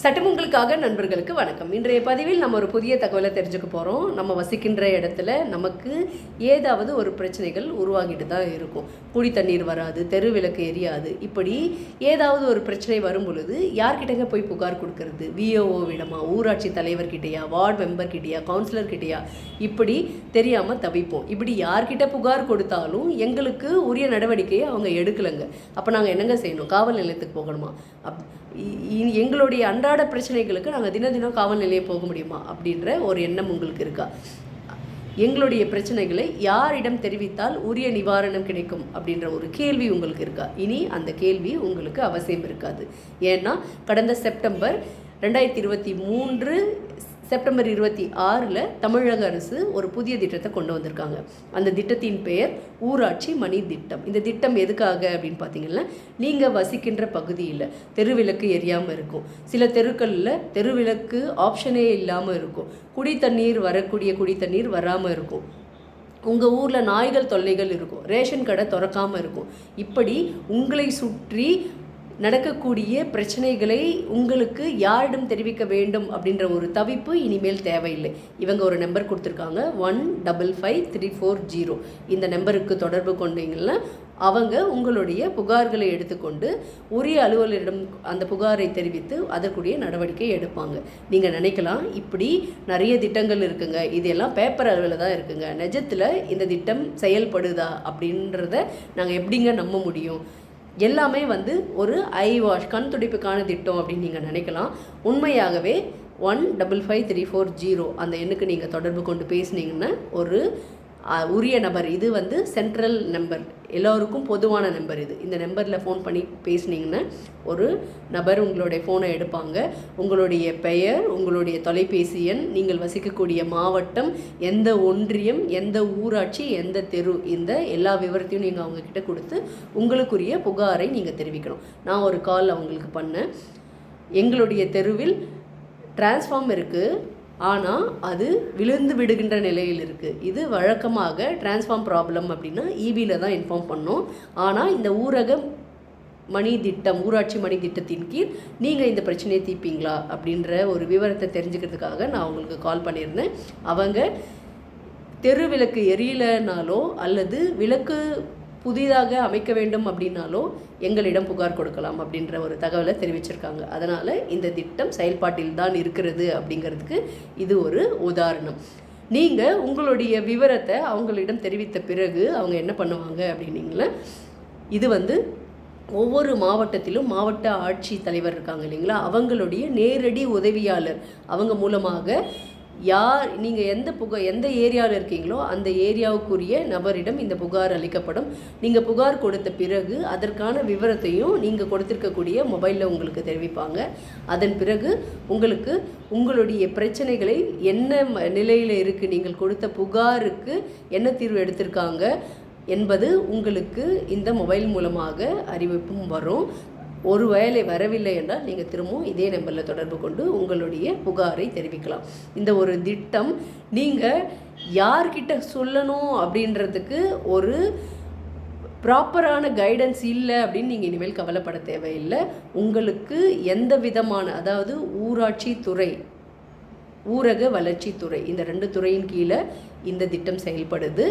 சட்டமுங்களுக்காக நண்பர்களுக்கு வணக்கம். இன்றைய பதிவில் நம்ம ஒரு புதிய தகவலை தெரிஞ்சுக்க போகிறோம் நம்ம வசிக்கின்ற இடத்துல நமக்கு ஏதாவது ஒரு பிரச்சனைகள் உருவாகிட்டு தான் இருக்கும். குடி தண்ணீர் வராது தெரு விளக்கு எரியாது. இப்படி ஏதாவது ஒரு பிரச்சனை வரும் பொழுது யார்கிட்டங்க போய் புகார் கொடுக்கறது? விஓஓவிடமா ஊராட்சி தலைவர்கிட்டயா வார்டு மெம்பர்கிட்டயா கவுன்சிலர்கிட்டயா இப்படி தெரியாமல் தவிப்போம். இப்படி யார்கிட்ட புகார் கொடுத்தாலும் எங்களுக்கு உரிய நடவடிக்கையை அவங்க எடுக்கலைங்க. அப்போ நாங்கள் என்னங்க செய்யணும்? காவல் நிலையத்துக்கு போகணுமா? அப் எங்களுடைய அன்றாட பிரச்சனைகளுக்கு நாங்கள் தினம் தினம் காவல் நிலையம் போக முடியுமா அப்படின்ற ஒரு எண்ணம் உங்களுக்கு இருக்கா? எங்களுடைய பிரச்சனைகளை யாரிடம் தெரிவித்தால் உரிய நிவாரணம் கிடைக்கும் அப்படின்ற ஒரு கேள்வி உங்களுக்கு இருக்கா? இனி அந்த கேள்வி உங்களுக்கு அவசியம் இருக்காது. ஏன்னா கடந்த செப்டம்பர் ரெண்டாயிரத்தி இருபத்தி மூன்று செப்டம்பர் இருபத்தி ஆறில் தமிழக அரசு ஒரு புதிய திட்டத்தை கொண்டு வந்திருக்காங்க. அந்த திட்டத்தின் பெயர் ஊராட்சி மணி திட்டம். இந்த திட்டம் எதுக்காக அப்படின்னு பார்த்தீங்கன்னா நீங்கள் வசிக்கின்ற பகுதியில் தெருவிளக்கு எரியாமல் இருக்கும். சில தெருக்களில் தெருவிளக்கு ஆப்ஷனே இல்லாமல் இருக்கும். குடி தண்ணீர் வரக்கூடிய குடி தண்ணீர் வராமல் இருக்கும். உங்கள் ஊரில் நாய்கள் தொல்லைகள் இருக்கும். ரேஷன் கடை திறக்காமல் இருக்கும். இப்படி உங்களை சுற்றி நடக்கக்கூடிய பிரச்சனைகளை உங்களுக்கு யாரிடம் தெரிவிக்க வேண்டும் அப்படின்ற ஒரு தவிப்பு இனிமேல் தேவையில்லை. இவங்க ஒரு நம்பர் கொடுத்துருக்காங்க. One double five three four zero இந்த நம்பருக்கு தொடர்பு கொண்டீங்கன்னா அவங்க உங்களுடைய புகார்களை எடுத்துக்கொண்டு உரிய அலுவலரிடம் அந்த புகாரை தெரிவித்து அதற்குரிய நடவடிக்கை எடுப்பாங்க. நீங்கள் நினைக்கலாம் இப்படி நிறைய திட்டங்கள் இருக்குங்க. இதெல்லாம் பேப்பர் அளவில் தான் இருக்குங்க. நிஜத்தில் இந்த திட்டம் செயல்படுதா அப்படின்றத நாங்கள் எப்படிங்க நம்ப முடியும்? எல்லாமே வந்து ஒரு ஐ வாஷ் கண் துடிப்புக்கான திட்டம் அப்படின்னு நீங்கள் நினைக்கலாம். உண்மையாகவே one double five three four zero அந்த எண்ணுக்கு நீங்கள் தொடர்பு கொண்டு பேசுனீங்கன்னா ஒரு உரிய நபர். இது வந்து சென்ட்ரல் நம்பர் எல்லோருக்கும் பொதுவான நம்பர் இது. இந்த நம்பரில் ஃபோன் பண்ணி பேசுனீங்கன்னா ஒரு நபர் உங்களுடைய ஃபோனை எடுப்பாங்க. உங்களுடைய பெயர் உங்களுடைய தொலைபேசி எண் நீங்கள் வசிக்கக்கூடிய மாவட்டம் எந்த ஒன்றியம் எந்த ஊராட்சி எந்த தெரு இந்த எல்லா விவரத்தையும் நீங்கள் அவங்கக்கிட்ட கொடுத்து உங்களுக்குரிய புகாரை நீங்கள் தெரிவிக்கணும். நான் ஒரு கால் அவங்களுக்கு பண்ணேன். எங்களுடைய தெருவில் டிரான்ஸ்ஃபார்ம் இருக்குது ஆனால் அது விழுந்து விடுகின்ற நிலையில் இருக்குது இது வழக்கமாக டிரான்ஸ்ஃபார்ம் ப்ராப்ளம் அப்படின்னா ஈவியில் தான் இன்ஃபார்ம் பண்ணோம். ஆனால் இந்த ஊரக மணி திட்டம் ஊராட்சி மணி திட்டத்தின் கீழ் நீங்கள் இந்த பிரச்சனையை தீர்ப்பீங்களா? அப்படின்ற ஒரு விவரத்தை தெரிஞ்சுக்கிறதுக்காக நான் உங்களுக்கு கால் பண்ணியிருந்தேன். அவங்க தெரு விளக்கு எரியலைனாலோ அல்லது விளக்கு புதிதாக அமைக்க வேண்டும் அப்படின்னாலும் எங்களிடம் புகார் கொடுக்கலாம் அப்படின்ற ஒரு தகவலை தெரிவிச்சிருக்காங்க. அதனால் இந்த திட்டம் செயல்பாட்டில் தான் இருக்கிறது அப்படிங்கிறதுக்கு இது ஒரு உதாரணம். நீங்கள் உங்களுடைய விவரத்தை அவங்களிடம் தெரிவித்த பிறகு அவங்க என்ன பண்ணுவாங்க அப்படின்னீங்களா இது வந்து ஒவ்வொரு மாவட்டத்திலும் மாவட்ட ஆட்சி தலைவர் இருக்காங்க இல்லைங்களா? அவங்களுடைய நேரடி உதவியாளர். அவங்க மூலமாக யார் நீங்கள் எந்த புகார் எந்த ஏரியாவில் இருக்கீங்களோ அந்த ஏரியாவுக்குரிய நபரிடம் இந்த புகார் அளிக்கப்படும். நீங்கள் புகார் கொடுத்த பிறகு அதற்கான விவரத்தையும் நீங்கள் கொடுத்துருக்கக்கூடிய மொபைலில் உங்களுக்கு தெரிவிப்பாங்க. அதன் பிறகு உங்களுக்கு உங்களுடைய பிரச்சனைகளை என்ன நிலையில் இருக்குது நீங்கள் கொடுத்த புகாருக்கு என்ன தீர்வு எடுத்திருக்காங்க என்பது உங்களுக்கு இந்த மொபைல் மூலமாக அறிவிப்பும் வரும். ஒரு வேலை வரவில்லை என்றால் நீங்கள் திரும்பவும் இதே நம்பரில் தொடர்பு கொண்டு உங்களுடைய புகாரை தெரிவிக்கலாம். இந்த ஒரு திட்டம் நீங்கள் யார்கிட்ட சொல்லணும் அப்படின்றதுக்கு ஒரு ப்ராப்பரான கைடன்ஸ் இல்லை அப்படின்னு நீங்கள் இனிமேல் கவலைப்பட தேவையில்லை. உங்களுக்கு எந்த விதமான அதாவது ஊராட்சி துறை ஊரக வளர்ச்சித்துறை இந்த ரெண்டு துறையின் கீழே இந்த திட்டம் செயல்படுது.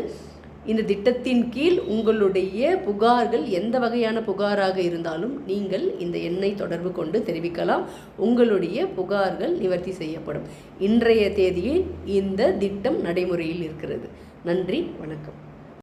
இந்த திட்டத்தின் கீழ் உங்களுடைய புகார்கள் எந்த வகையான புகாராக இருந்தாலும் நீங்கள் இந்த எண்ணை தொடர்பு கொண்டு தெரிவிக்கலாம். உங்களுடைய புகார்கள் நிவர்த்தி செய்யப்படும். இன்றைய தேதியில் இந்த திட்டம் நடைமுறையில் இருக்கிறது. நன்றி வணக்கம்.